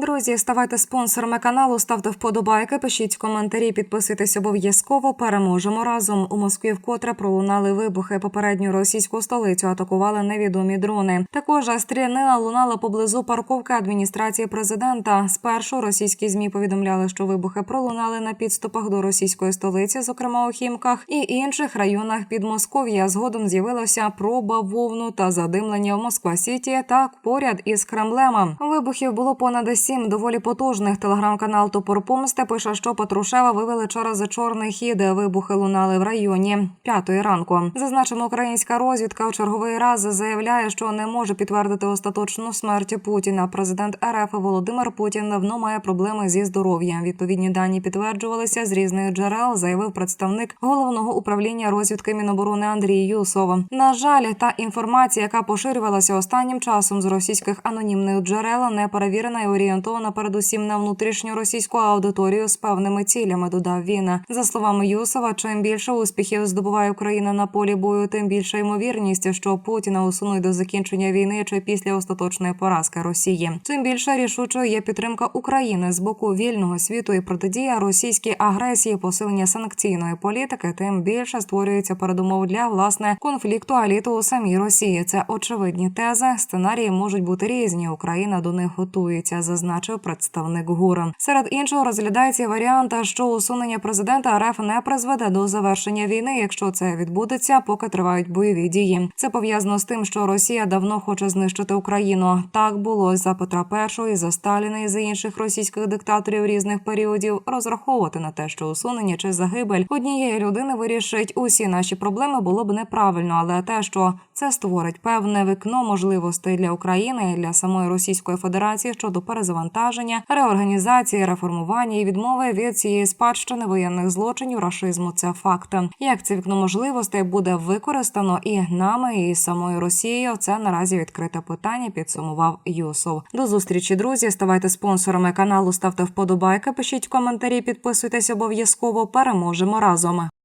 Друзі, ставайте спонсорами каналу, ставте вподобайки, пишіть коментарі, підписуйтесь обов'язково. Переможемо разом. У Москві вкотре пролунали вибухи. Попередню російську столицю атакували невідомі дрони. Також стрілянина лунала поблизу парковки адміністрації президента. Спершу російські змі повідомляли, що вибухи пролунали на підступах до російської столиці, зокрема у Хімках і інших районах Підмосков'я. Згодом з'явилася проба вовну та задимлення в Москва Сіті. Так поряд із Кремлем. Вибухів було понад сім доволі потужних. Телеграм-канал Топор Помсти пише, що Патрушева вивели через чорний хід. Вибухи лунали в районі п'ятої ранку. Зазначимо, українська розвідка в черговий раз заявляє, що не може підтвердити остаточну смерть Путіна. Президент РФ Володимир Путін давно має проблеми зі здоров'ям. Відповідні дані підтверджувалися з різних джерел, заявив представник головного управління розвідки Міноборони Андрій Юсов. На жаль, та інформація, яка поширювалася останнім часом з російських анонімних джерел, не перевірена і орієнтована передусім на внутрішню російську аудиторію з певними цілями. Додав він за словами Юсова. Чим більше успіхів здобуває Україна на полі бою, тим більша ймовірність, що Путіна усунуть до закінчення війни чи після остаточної поразки Росії. Тим більше рішучою є підтримка України з боку вільного світу і протидія російській агресії, посилення санкційної політики. Тим більше створюється передумов для власне конфлікту аліту у самій Росії. Це очевидні тези. Сценарії можуть бути різні. Україна до них готується, зазначив представник ГУР. Серед іншого розглядається варіант, що усунення президента РФ не призведе до завершення війни, якщо це відбудеться, поки тривають бойові дії. Це пов'язано з тим, що Росія давно хоче знищити Україну. Так було за Петра І, за Сталіна і за інших російських диктаторів різних періодів. Розраховувати на те, що усунення чи загибель однієї людини вирішить усі наші проблеми, було б неправильно, але те, що це створить певне вікно можливостей для України і для самої Російської Федерації щодо перезавантаження, реорганізації, реформування і відмови від цієї спадщини воєнних злочинів, рашизму. Це факт. Як це вікно можливостей буде використано і нами, і самою Росією, це наразі відкрите питання. Підсумував Юсов. До зустрічі, друзі. Ставайте спонсорами каналу, ставте вподобайки, пишіть коментарі, підписуйтесь обов'язково. Переможемо разом.